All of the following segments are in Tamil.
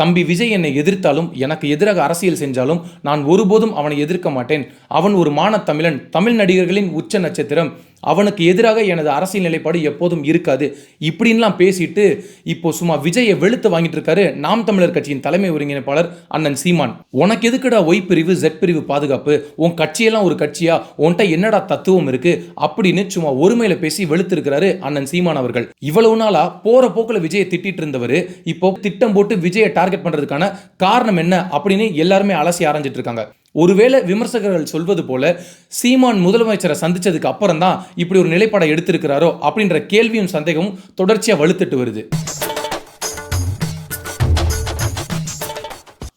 தம்பி விஜய் என்னை எதிர்த்தாலும் எனக்கு எதிராக அரசியல் செஞ்சாலும் நான் ஒருபோதும் அவனை எதிர்க்க மாட்டேன். அவன் ஒரு மானத் தமிழன் தமிழ் நடிகர்களின் உச்ச நட்சத்திரம். அவனுக்கு எதிராக எனது அரசியல் நிலைப்பாடு எப்போதும் இருக்காது. இப்படின்லாம் பேசிட்டு இப்போ சும்மா விஜயை வெளுத்து வாங்கிட்டு இருக்காரு நாம் தமிழர் கட்சியின் தலைமை ஒருங்கிணைப்பாளர் அண்ணன் சீமான். உனக்கு எதுக்குடா ஒய் பிரிவு ஜெட் பிரிவு பாதுகாப்பு? உன் கட்சியெல்லாம் ஒரு கட்சியா? உன்கிட்ட என்னடா தத்துவம் இருக்கு? அப்படின்னு சும்மா ஒருமையில பேசி வெளுத்திருக்கிறாரு அண்ணன் சீமான் அவர்கள். இவ்வளவு நாளா போற போக்குல விஜயை திட்டிட்டு இருந்தவர் இப்போ திட்டம் போட்டு விஜயை டார்கெட் பண்றதுக்கான காரணம் என்ன அப்படின்னு எல்லாருமே அலசி ஆரஞ்சிட்டு இருக்காங்க. ஒருவேளை விமர்சகர்கள் சொல்வது போல சீமான் முதலமைச்சரை சந்திச்சதுக்கு அப்புறம் தான் இப்படி ஒரு நிலைப்பாடை எடுத்திருக்கிறாரோ அப்படின்ற கேள்வியும் சந்தேகமும் தொடர்ச்சியாக வலுத்துட்டு வருது.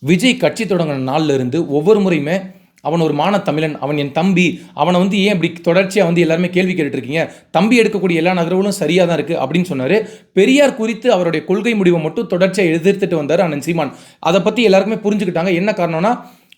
விஜய் கட்சி தொடங்கின நாள்ல இருந்து ஒவ்வொரு முறையுமே அவன் ஒரு மான தமிழன் அவன் என் தம்பி அவனை வந்து ஏன் இப்படி தொடர்ச்சியாக வந்து எல்லாருமே கேள்வி கேட்டுருக்கீங்க தம்பி எடுக்கக்கூடிய எல்லா நகர்வுகளும் சரியாக தான் இருக்குது அப்படின்னு சொன்னார். பெரியார் குறித்து அவருடைய கொள்கை முடிவை மட்டும் தொடர்ச்சியாக எதிர்த்துட்டு வந்தார் அண்ணன் சீமான். அதை பற்றி எல்லாருக்குமே புரிஞ்சுக்கிட்டாங்க. என்ன காரணம்னா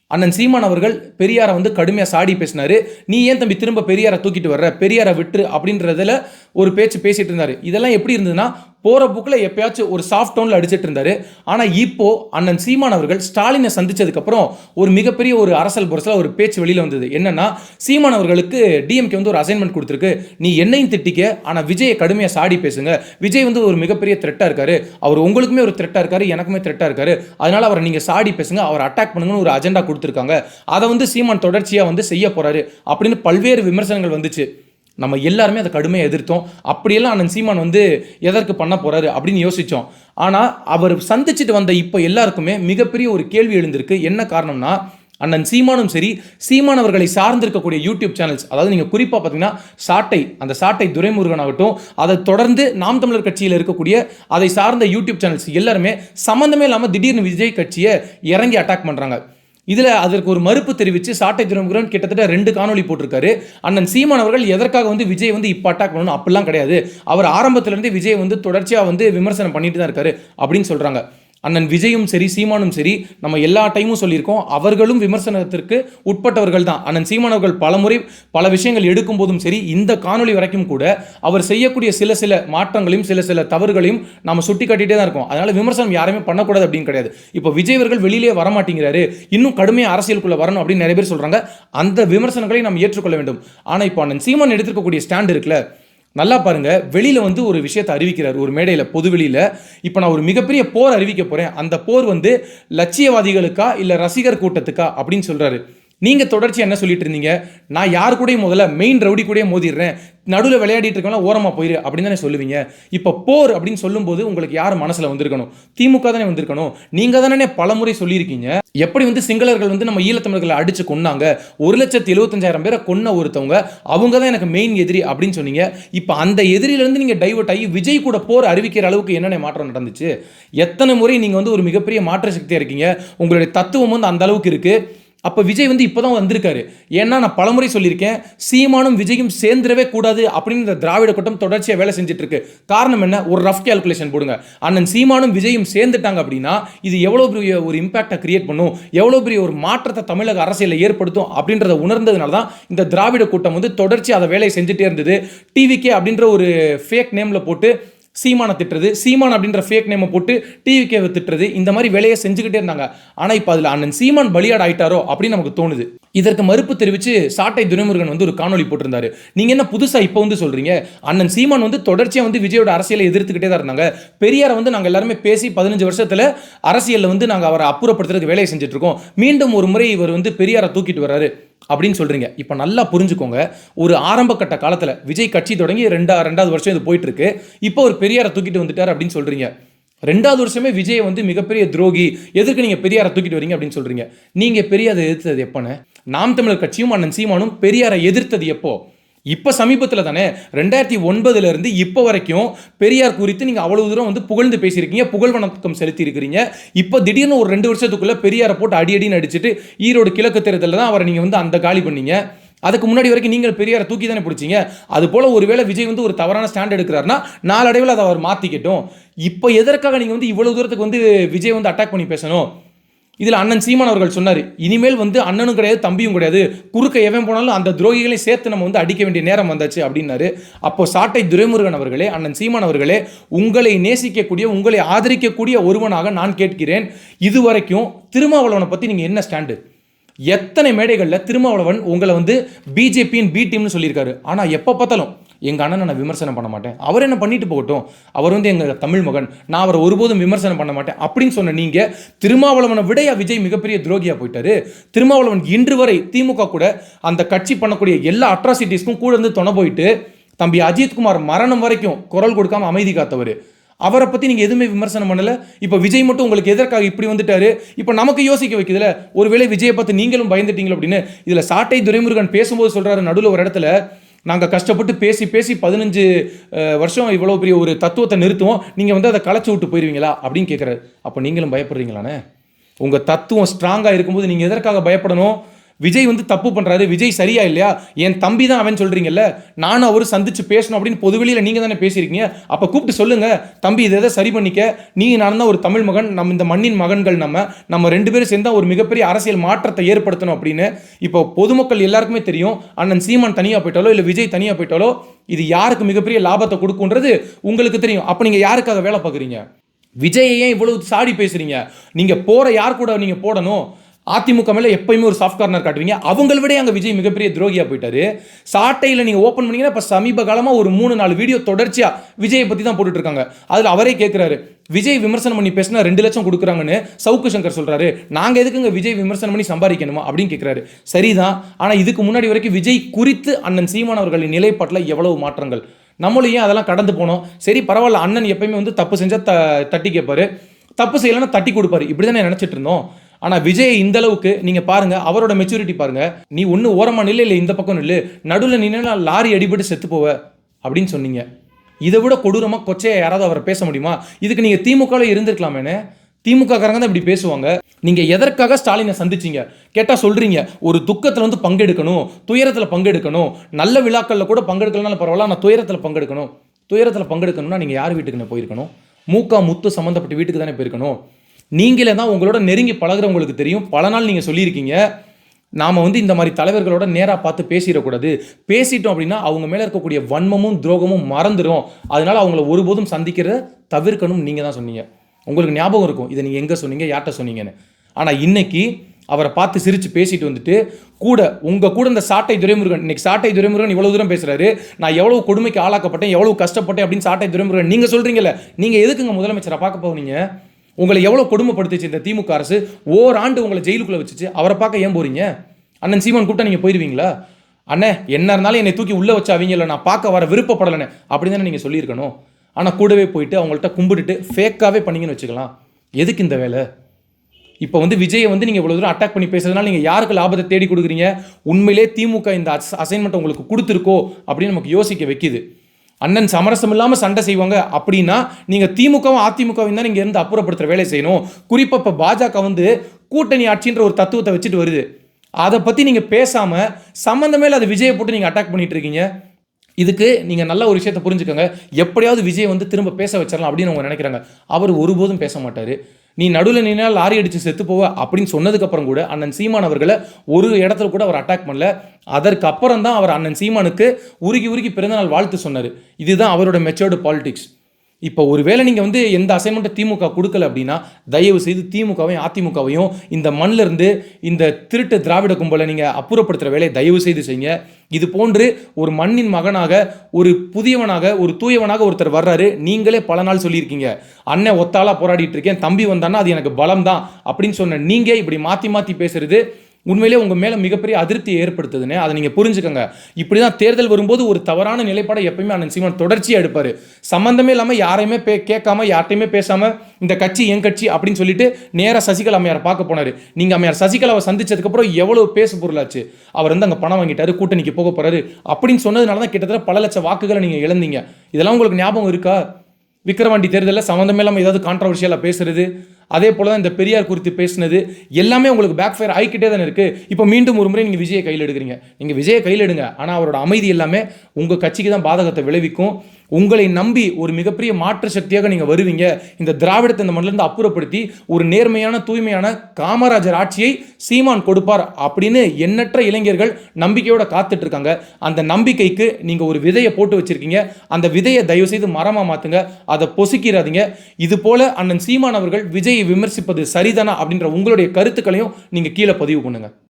அண்ணன் சீமான் அவர்கள் பெரியாரை வந்து கடுமையாக சாடி பேசினாரு. நீ ஏன் தம்பி திரும்ப பெரியாரை தூக்கிட்டு வர்ற? பெரியாரை விட்டு அப்படின்றதுல ஒரு பேச்சு பேசிட்டு இருந்தார். இதெல்லாம் எப்படி இருந்ததுன்னா போகிற புக்கில் எப்பயாச்சும் ஒரு சாஃப்ட் டோனில் அடிச்சிட்டு இருந்தார். ஆனால் இப்போ அண்ணன் சீமான் அவர்கள் ஸ்டாலினை சந்திச்சதுக்கப்புறம் ஒரு மிகப்பெரிய ஒரு அரசல் புரசல் ஒரு பேச்சு வெளியில் வந்தது. என்னன்னா சீமான் அவர்களுக்கு டிஎம்கே வந்து ஒரு அசைன்மெண்ட் கொடுத்துருக்கு. நீ என்னையும் திட்டிக்க ஆனால் விஜயை கடுமையாக சாடி பேசுங்க. விஜய் வந்து ஒரு மிகப்பெரிய த்ரெட்டாக இருக்காரு. அவர் உங்களுக்குமே ஒரு த்ரெட்டாக இருக்காரு எனக்குமே த்ரெட்டாக இருக்காரு. அதனால் அவரை நீங்கள் சாடி பேசுங்க அவர் அட்டாக் பண்ணுங்கன்னு ஒரு அஜெண்டா கொடுத்துருக்காங்க. அதை வந்து சீமான் தொடர்ச்சியாக வந்து செய்ய போகிறாரு அப்படின்னு பல்வேறு விமர்சனங்கள் வந்துச்சு. நம்ம எல்லாருமே அதை கடுமையாக எதிர்த்தோம். அப்படியெல்லாம் அண்ணன் சீமான் வந்து எதற்கு பண்ண போகிறாரு அப்படின்னு யோசித்தோம் ஆனால் அவர் சந்திச்சுட்டு வந்த இப்போ எல்லாருக்குமே மிகப்பெரிய ஒரு கேள்வி எழுந்திருக்கு. என்ன காரணம்னா அண்ணன் சீமானும் சரி சீமான் அவர்களை சார்ந்திருக்கக்கூடிய யூடியூப் சேனல்ஸ் அதாவது நீங்கள் குறிப்பாக பார்த்தீங்கன்னா சாட்டை அந்த சாட்டை துரைமுருகன் ஆகட்டும் அதை தொடர்ந்து நாம் தமிழர் கட்சியில் இருக்கக்கூடிய அதை சார்ந்த யூடியூப் சேனல்ஸ் எல்லாருமே சம்மந்தமே இல்லாமல் திடீர்னு விஜய் கட்சியை இறங்கி அட்டாக் பண்ணுறாங்க இதில் அதற்கு ஒரு மறுப்பு தெரிவித்து சாட்டை துறைமுருகன் கிட்டத்தட்ட ரெண்டு காணொளி போட்டிருக்காரு. அண்ணன் சீமான் அவர்கள் எதற்காக வந்து விஜய் வந்து இப்போ அட்டாக் பண்ணணும்? அப்படிலாம் கிடையாது. அவர் ஆரம்பத்திலேருந்தே விஜய் வந்து தொடர்ச்சியாக வந்து விமர்சனம் பண்ணிட்டு தான் இருக்காரு அப்படின்னு சொல்கிறாங்க அண்ணன் விஜயும் சரி சீமானும் சரி நம்ம எல்லா டைமும் சொல்லியிருக்கோம். அவர்களும் விமர்சனத்திற்கு உட்பட்டவர்கள் தான். அண்ணன் சீமான் அவர்கள் பலமுறை பல விஷயங்கள் எடுக்கும் போதும் சரி இந்த காணொலி வரைக்கும் கூட அவர் செய்யக்கூடிய சில சில மாற்றங்களையும் சில சில தவறுகளையும் நம்ம சுட்டி காட்டிகிட்டே தான் இருக்கோம். அதனால் விமர்சனம் யாருமே பண்ணக்கூடாது அப்படின்னு கிடையாது. இப்போ விஜய் அவர்கள் வெளியிலே வரமாட்டேங்கிறாரு இன்னும் கடுமையாக அரசியலுக்குள்ளே வரணும் அப்படின்னு நிறைய பேர் சொல்கிறாங்க அந்த விமர்சனங்களை நாம் ஏற்றுக்கொள்ள வேண்டும். ஆனால் இப்போ அண்ணன் சீமான் எடுத்திருக்கக்கூடிய ஸ்டாண்ட் இருக்குல்ல நல்லா பாருங்க. வெளியில் வந்து ஒரு விஷயத்தை அறிவிக்கிறார். ஒரு மேடையில் பொது வெளியில். இப்போ நான் ஒரு மிகப்பெரிய போர் அறிவிக்க போகிறேன் அந்த போர் வந்து லட்சியவாதிகளுக்கா இல்லை ரசிகர் கூட்டத்துக்கா அப்படின்னு சொல்கிறாரு நீங்கள் தொடர்ச்சி என்ன சொல்லிட்டு இருந்தீங்க? நான் யார் கூடயும் முதல்ல மெயின் ரவுடி கூடயே மோதிடுறேன். நடுவில் விளையாடிட்டு இருக்கவங்க ஓரமாக போயிரு அப்படின்னு தானே சொல்லுவீங்க. இப்போ போர் அப்படின்னு சொல்லும்போது உங்களுக்கு யார் மனசில் வந்திருக்கணும்? திமுக தானே வந்திருக்கணும். நீங்கள் தானே பலமுறை சொல்லியிருக்கீங்க. எப்படி வந்து சிங்களர்கள் வந்து நம்ம ஈழத்தமிழர்களை அடிச்சு கொன்னாங்க? ஒரு லட்சத்து எழுபத்தஞ்சாயிரம் பேரை கொன்ன ஒருத்தவங்க அவங்க தான் எனக்கு மெயின் எதிரி அப்படின்னு சொன்னீங்க. இப்போ அந்த எதிரியிலேருந்து நீங்கள் டைவர்ட் ஆகி விஜய் கூட போர் அறிவிக்கிற அளவுக்கு என்னென்ன மாற்றம் நடந்துச்சு? எத்தனை முறை நீங்கள் வந்து ஒரு மிகப்பெரிய மாற்ற சக்தியாக இருக்கீங்க? உங்களுடைய தத்துவம் வந்து அந்த அளவுக்கு இருக்குது அப்போ விஜய் வந்து இப்போ தான் வந்திருக்காரு. ஏன்னா நான் பலமுறை சொல்லியிருக்கேன் சீமானும் விஜயும் சேர்ந்துடவே கூடாது அப்படின்னு இந்த திராவிட கூட்டம் தொடர்ச்சியாக வேலை செஞ்சுட்டு இருக்கு காரணம் என்ன? ஒரு ரஃப் கேல்குலேஷன் போடுங்க. அண்ணன் சீமானும் விஜயும் சேர்ந்துட்டாங்க அப்படின்னா இது எவ்வளோ பெரிய ஒரு இம்பாக்டை கிரியேட் பண்ணும்? எவ்வளோ பெரிய ஒரு மாற்றத்தை தமிழக அரசியலில் ஏற்படுத்தும்? அப்படின்றத உணர்ந்ததுனால தான் இந்த திராவிட கூட்டம் வந்து தொடர்ச்சி அதை வேலையை செஞ்சுட்டே இருந்தது. டிவிகே அப்படின்ற ஒரு ஃபேக் நேமில் போட்டு சீமானை திட்டுறது சீமான் அப்படின்ற ஃபேக் நேமை போட்டு டிவிகேவை திட்டுறது இந்த மாதிரி வேலையை செஞ்சுக்கிட்டே இருந்தாங்க. ஆனால் இப்போ அதில் அண்ணன் சீமான் பலியாடு ஆயிட்டாரோ அப்படின்னு நமக்கு தோணுது. இதற்கு மறுப்பு தெரிவித்து சாட்டை துரைமுருகன் வந்து ஒரு காணொலி போட்டிருந்தாரு. நீங்கள் என்ன புதுசாக இப்போ வந்து சொல்கிறீங்க அண்ணன் சீமான் வந்து தொடர்ச்சியாக வந்து விஜயோட அரசியலை எதிர்த்துக்கிட்டே தான் இருந்தாங்க. பெரியாரை வந்து நாங்கள் எல்லாருமே பேசி பதினஞ்சு வருஷத்தில் அரசியலில் வந்து நாங்கள் அவரை அப்புறப்படுத்துறதுக்கு வேலையை செஞ்சுட்ருக்கோம் மீண்டும் ஒரு முறை இவர் வந்து பெரியாரை தூக்கிட்டு வர்றாரு. அப்படின்னு சொல்கிறீங்க இப்போ நல்லா புரிஞ்சுக்கோங்க. ஒரு ஆரம்ப கட்ட காலத்தில் விஜய் கட்சி தொடங்கி ரெண்டா ரெண்டாவது வருஷம் இது போயிட்டுருக்கு. இப்போ ஒரு பெரியாரை தூக்கிட்டு வந்துட்டார் அப்படின்னு சொல்கிறீங்க ரெண்டாவது வருஷமே விஜய் வந்து மிகப்பெரிய துரோகி எதுக்கு நீங்கள் பெரியாரை தூக்கிட்டு வரீங்க அப்படின்னு சொல்கிறீங்க நீங்கள் பெரியாரை எதிர்த்தது எப்போன்னு? நாம் தமிழர் கட்சியும் அண்ணன் சீமானும் பெரியாரை எதிர்த்தது எப்போது இப்போ சமீபத்தில் தானே ரெண்டாயிரத்தி ஒன்பதுலேருந்து இப்போ வரைக்கும் பெரியார் குறித்து நீங்கள் அவ்வளோ தூரம் வந்து புகழ்ந்து பேசியிருக்கீங்க புகழ் வணக்கம் செலுத்தி இருக்கிறீங்க இப்போ திடீர்னு ஒரு ரெண்டு வருஷத்துக்குள்ளே பெரியாரை போட்டு அடி அடின்னு அடிச்சுட்டு ஈரோடு கிழக்கு தேர்தலில் தான் அவரை நீங்கள் வந்து அந்த காலி பண்ணீங்க. அதுக்கு முன்னாடி வரைக்கும் நீங்கள் பெரியாரை தூக்கி தானே பிடிச்சிங்க. அது போல் ஒருவேளை விஜய் வந்து ஒரு தவறான ஸ்டாண்ட் எடுக்கிறாருன்னா நாளடைவில் அதை அவர் மாற்றிக்கட்டும் இப்போ எதற்காக நீங்கள் வந்து இவ்வளோ தூரத்துக்கு வந்து விஜய் வந்து அட்டாக் பண்ணி பேசணும்? இதில் அண்ணன் சீமான் அவர்கள் சொன்னார் இனிமேல் வந்து அண்ணனும் கிடையாது தம்பியும் கிடையாது. குறுக்க எவன் போனாலும் அந்த துரோகிகளை சேர்த்து நம்ம வந்து அடிக்க வேண்டிய நேரம் வந்தாச்சு அப்படின்னாரு. அப்போ சாட்டை துரைமுருகன் அவர்களே அண்ணன் சீமான் அவர்களே உங்களை நேசிக்கக்கூடிய உங்களை ஆதரிக்கக்கூடிய ஒருவனாக நான் கேட்கிறேன். இதுவரைக்கும் திருமாவளவனை பற்றி நீங்கள் என்ன ஸ்டாண்டு எத்தனை மேடைகளில் திருமாவளவன் உங்களை வந்து பிஜேபியின் பி டீம்னு சொல்லியிருக்காரு. ஆனால் எப்போ பார்த்தாலும் எங்கள் அண்ணனை நான் விமர்சனம் பண்ண மாட்டேன். அவர் என்ன பண்ணிட்டு போகட்டும். அவர் வந்து எங்கள் தமிழ் மகன். நான் அவரை ஒருபோதும் விமர்சனம் பண்ண மாட்டேன் அப்படின்னு சொன்ன நீங்கள் திருமாவளவனை விடையா விஜய் மிகப்பெரிய துரோகியாக போயிட்டாரு. திருமாவளவன் இன்று வரை திமுக கூட அந்த கட்சி பண்ணக்கூடிய எல்லா அட்ராசிட்டிஸ்க்கும் கூட இருந்து துணை போயிட்டு தம்பி அஜித்குமார் மரணம் வரைக்கும் குரல் கொடுக்காம அமைதி காத்தவர். அவரை பற்றி நீங்கள் எதுவுமே விமர்சனம் பண்ணலை. இப்போ விஜய் மட்டும் உங்களுக்கு எதற்காக இப்படி வந்துட்டாரு? இப்போ நமக்கு யோசிக்க வைக்குதுல ஒருவேளை விஜயை பார்த்து நீங்களும் பயந்துட்டீங்க அப்படின்னு இதில் சாட்டை துரைமுருகன் பேசும்போது சொல்கிறாரு நடுவில் ஒரு இடத்துல நாங்கள் கஷ்டப்பட்டு பேசி பேசி பதினஞ்சு வருஷம் இவ்வளோ பெரிய ஒரு தத்துவத்தை நிறுத்துவோம். நீங்கள் வந்து அதை களைச்சி விட்டு போயிருவீங்களா? அப்படின்னு கேட்குறாரு அப்போ நீங்களும் பயப்படுறீங்களாண்ணே உங்கள் தத்துவம் ஸ்ட்ராங்காக இருக்கும்போது நீங்கள் எதற்காக பயப்படணும்? விஜய் வந்து தப்பு பண்ணுறாரு விஜய் சரியா இல்லையா? என் தம்பி தான் அவன் சொல்கிறீங்கல்ல நானும் அவர் சந்திச்சு பேசணும் அப்படின்னு பொதுவெளியில் நீங்கள் தானே பேசியிருக்கீங்க? அப்போ கூப்பிட்டு சொல்லுங்கள் தம்பி இதை எதை சரி பண்ணிக்க. நீ நான் தான் ஒரு தமிழ் மகன் நம்ம இந்த மண்ணின் மகன்கள் நம்ம. நம்ம ரெண்டு பேரும் சேர்ந்தால் ஒரு மிகப்பெரிய அரசியல் மாற்றத்தை ஏற்படுத்தணும் அப்படின்னு. இப்போ பொதுமக்கள் எல்லாருக்குமே தெரியும். அண்ணன் சீமான் தனியாக போயிட்டாலோ இல்லை விஜய் தனியாக போயிட்டாலோ இது யாருக்கு மிகப்பெரிய லாபத்தை கொடுக்குன்றது உங்களுக்கு தெரியும். அப்போ நீங்கள் யாருக்காக வேலை பார்க்குறீங்க? விஜயை ஏன் இவ்வளவு சாடி பேசுகிறீங்க நீங்கள் போகிற யார் கூட நீங்கள் போடணும்? அதிமுக மேலே எப்பயுமே ஒரு சாஃப்ட் கார்னர் காட்டுவீங்க. அவங்கள விட அங்கே விஜய் மிகப்பெரிய துரோகியாக போயிட்டாரு. சாட்டையில் நீங்கள் ஓப்பன் பண்ணீங்கன்னா இப்போ சமீப காலமாக ஒரு மூணு நாலு வீடியோ தொடர்ச்சியாக விஜயை பற்றி தான் போட்டுட்ருக்காங்க இருக்காங்க. அவரே கேட்குறாரு விஜய் விமர்சனம் பண்ணி பேசினா ரெண்டு லட்சம் கொடுக்குறாங்கன்னு சவுக்கு சங்கர் சொல்கிறாரு நாங்கள் எதுக்குங்க விஜய் விமர்சனம் பண்ணி சம்பாதிக்கணுமா? அப்படின்னு கேட்குறாரு சரிதான். ஆனால் இதுக்கு முன்னாடி வரைக்கும் விஜய் குறித்து அண்ணன் சீமான் அவர்களின் நிலைப்பாட்டில் எவ்வளவு மாற்றங்கள்? நம்மளும் ஏன் அதெல்லாம் கடந்து போனோம்? சரி பரவாயில்ல. அண்ணன் எப்பயுமே வந்து தப்பு செஞ்சால் த தட்டி கேட்பாரு தப்பு செய்யலைன்னா தட்டி கொடுப்பாரு. இப்படி தானே நினச்சிட்டு இருந்தோம். ஆனால் விஜய் இந்த அளவுக்கு நீங்கள் பாருங்கள் அவரோட மெச்சூரிட்டி பாருங்கள் நீ ஒன்று ஓரமாக நில்லை இல்லை இந்த பக்கம் நில்லு நடுவில் நின்னா லாரி அடிபட்டு செத்து போவ அப்படின்னு சொன்னீங்க. இதை விட கொடூரமாக கொச்சையை யாராவது அவரை பேச முடியுமா? இதுக்கு நீங்கள் திமுகவில் இருந்திருக்கலாமேனே? திமுக காரங்க தான் இப்படி பேசுவாங்க. நீங்கள் எதற்காக ஸ்டாலினை சந்திச்சீங்க? கேட்டால் சொல்கிறீங்க ஒரு துக்கத்தில் வந்து பங்கெடுக்கணும் துயரத்தில் பங்கெடுக்கணும் நல்ல விழாக்களில் கூட பங்கெடுக்கலனாலும் பரவாயில்ல நான் துயரத்தில் பங்கெடுக்கணும். துயரத்தில் பங்கெடுக்கணும்னா நீங்கள் யார் வீட்டுக்கு போயிருக்கணும்? மூக்கா முத்து சம்மந்தப்பட்ட வீட்டுக்கு தானே போயிருக்கணும்? நீங்களே தான் உங்களோட நெருங்கி பழகுறவங்களுக்கு தெரியும். பல நாள் நீங்கள் சொல்லியிருக்கீங்க. நாம் வந்து இந்த மாதிரி தலைவர்களோட நேராக பார்த்து பேசிடக்கூடாது. பேசிட்டோம் அப்படின்னா அவங்க மேலே இருக்கக்கூடிய வன்மமும் துரோகமும் மறந்துடும் அதனால் அவங்கள ஒருபோதும் சந்திக்கிறத தவிர்க்கணும் நீங்கள் தான் சொன்னீங்க. உங்களுக்கு ஞாபகம் இருக்கும். இதை நீங்கள் எங்கே சொன்னீங்க யார்கிட்ட சொன்னீங்கன்னு. ஆனால் இன்னைக்கு அவரை பார்த்து சிரித்து பேசிட்டு வந்துட்டு கூட உங்கள் கூட இந்த சாட்டை துரைமுருகன் இன்னைக்கு சாட்டை துரைமுருகன் இவ்வளோ தூரம் பேசுகிறாரு நான் எவ்வளோ கொடுமைக்கு ஆளாக்கப்பட்டேன் எவ்வளோ கஷ்டப்பட்டேன் அப்படின்னு சாட்டை துரைமுருகன் நீங்கள் சொல்கிறீங்களே நீங்கள் எதுக்குங்க முதலமைச்சரை பார்க்க போனீங்க? உங்களை எவ்வளோ கொடுமைப்படுத்துச்சு இந்த திமுக அரசு? ஓராண்டு உங்களை ஜெயிலுக்குள்ளே வச்சுச்சு. அவரை பார்க்க ஏன் போறீங்க? அண்ணன் சீமான் கூப்பிட்டா நீங்கள் போயிடுவீங்களா அண்ணே என்ன இருந்தாலும் என்னை தூக்கி உள்ளே வச்சு இல்லை நான் பார்க்க வர விருப்பப்படலைண்ணே. அப்படி தானே நீங்கள் சொல்லியிருக்கணும். ஆனால் கூடவே போயிட்டு அவங்கள்ட்ட கும்பிட்டுட்டு ஃபேக்காகவே பண்ணீங்கன்னு வச்சுக்கலாம். எதுக்கு இந்த வேலை? இப்போ வந்து விஜயை வந்து நீங்கள் இவ்வளோ தூரம் அட்டாக் பண்ணி பேசுறதுனால நீங்கள் யாருக்கு லாபத்தை தேடி கொடுக்குறீங்க? உண்மையிலே திமுக இந்த அசைன்மெண்ட் உங்களுக்கு கொடுத்துருக்கோ அப்படின்னு நமக்கு யோசிக்க வைக்குது. அண்ணன் சமரசம் இல்லாமல் சண்டை செய்வாங்க. அப்படின்னா நீங்கள் திமுகவும் அதிமுகவும் தான் நீங்கள் இருந்து அப்புறப்படுத்துகிற வேலை செய்யணும். குறிப்பாக இப்போ பாஜக வந்து கூட்டணி ஆட்சின்ற ஒரு தத்துவத்தை வச்சுட்டு வருது. அதை பற்றி நீங்கள் பேசாமல் சம்மந்தமே இல்லாத விஜயை போட்டு நீங்கள் அட்டாக் பண்ணிட்டு இருக்கீங்க இதுக்கு நீங்கள் நல்ல ஒரு விஷயத்தை புரிஞ்சுக்கோங்க. எப்படியாவது விஜய் வந்து திரும்ப பேச வச்சிடலாம் அப்படின்னு அவங்க நினைக்கிறாங்க. அவர் ஒருபோதும் பேச மாட்டார். நீ நடுவில் நின்னா லாரி அடித்து செத்து போவ அப்படின்னு சொன்னதுக்கப்புறம் கூட அண்ணன் சீமான் அவர்களை ஒரு இடத்துல கூட அவர் அட்டாக் பண்ணல. அதற்கு அப்புறம் தான் அவர் அண்ணன் சீமானுக்கு உருகி உருகி பிறந்தநாள் வாழ்த்து சொன்னார். இதுதான் அவரோட மெச்சோர்டு பாலிடிக்ஸ் இப்போ ஒருவேளை நீங்கள் வந்து எந்த அசைன்மெண்ட்டை திமுக கொடுக்கல அப்படின்னா தயவு செய்து திமுகவையும் அதிமுகவையும் இந்த மண்ணில் இருந்து இந்த திருட்டு திராவிட கும்பலை நீங்கள் அப்புறப்படுத்துகிற வேலையை தயவு செய்து செய்யுங்க. இது போன்று ஒரு மண்ணின் மகனாக ஒரு புதியவனாக ஒரு தூயவனாக ஒருத்தர் வர்றாரு. நீங்களே பல நாள் சொல்லியிருக்கீங்க. அண்ணன் ஒத்தாலாக போராடிட்டு இருக்கேன் தம்பி வந்தான்னா அது எனக்கு பலம் தான் அப்படின்னு சொன்ன நீங்கள் இப்படி மாற்றி மாற்றி பேசுறது உண்மையிலே உங்கள் மேலே மிகப்பெரிய அதிருப்தியை ஏற்படுத்துதுன்னு அதை நீங்கள் புரிஞ்சுக்கோங்க. இப்படி தான் தேர்தல் வரும்போது ஒரு தவறான நிலைப்பாடை எப்பயுமே அண்ணன் சீமான் தொடர்ச்சியாக எடுப்பார். சம்மந்தமே இல்லாமல் யாரையுமே பே கேட்காம யார்ட்டையுமே பேசாமல் இந்த கட்சி என் கட்சி அப்படின்னு சொல்லிட்டு நேராக சசிகலா அம்மையார் பார்க்க போனார். நீங்கள் அம்மையார் சசிகலாவை சந்திச்சதுக்கப்புறம் எவ்வளோ பேசு பொருளாச்சு. அவர் வந்து அங்கே பணம் வாங்கிட்டாரு கூட்டணிக்கு போக போகிறாரு அப்படின்னு சொன்னதுனால தான் கிட்டத்தட்ட பல லட்சம் வாக்குகளை நீங்கள் இழந்தீங்க. இதெல்லாம் உங்களுக்கு ஞாபகம் இருக்கா? விக்ரவாண்டி தேர்தலில் சம்மந்தமே இல்லாமல் ஏதாவது கான்ட்ரவர்ஷியலாக பேசுறது? அதே போல தான் இந்த பெரியார் குறித்து பேசினது எல்லாமே உங்களுக்கு பேக் ஃபயர் ஆகிக்கிட்டே தானே இருக்குது இப்போ மீண்டும் ஒரு முறை நீங்கள் விஜயை கையில் எடுக்கிறீங்க. நீங்கள் விஜயை கையில் எடுங்க. ஆனால் அவரோட அமைதி எல்லாமே உங்கள் கட்சிக்கு தான் பாதகத்தை விளைவிக்கும். உங்களை நம்பி ஒரு மிகப்பெரிய மாற்று சக்தியாக நீங்கள் வருவீங்க. இந்த திராவிடத்தை இந்த மண்ணிலிருந்து அப்புறப்படுத்தி ஒரு நேர்மையான தூய்மையான காமராஜர் ஆட்சியை சீமான் கொடுப்பார் அப்படின்னு எண்ணற்ற இளைஞர்கள் நம்பிக்கையோட காத்துட்டு இருக்காங்க. அந்த நம்பிக்கைக்கு நீங்கள் ஒரு விதையை போட்டு வச்சுருக்கீங்க. அந்த விதையை தயவு செய்து மரமாக மாற்றுங்க அதை பொசுக்கிறாதீங்க இது போல அண்ணன் சீமான் அவர்கள் விஜய் விமர்சிப்பது சரிதானா அப்படின்ற உங்களுடைய கருத்துக்களையும் நீங்கள் கீழே பதிவு பண்ணுங்க.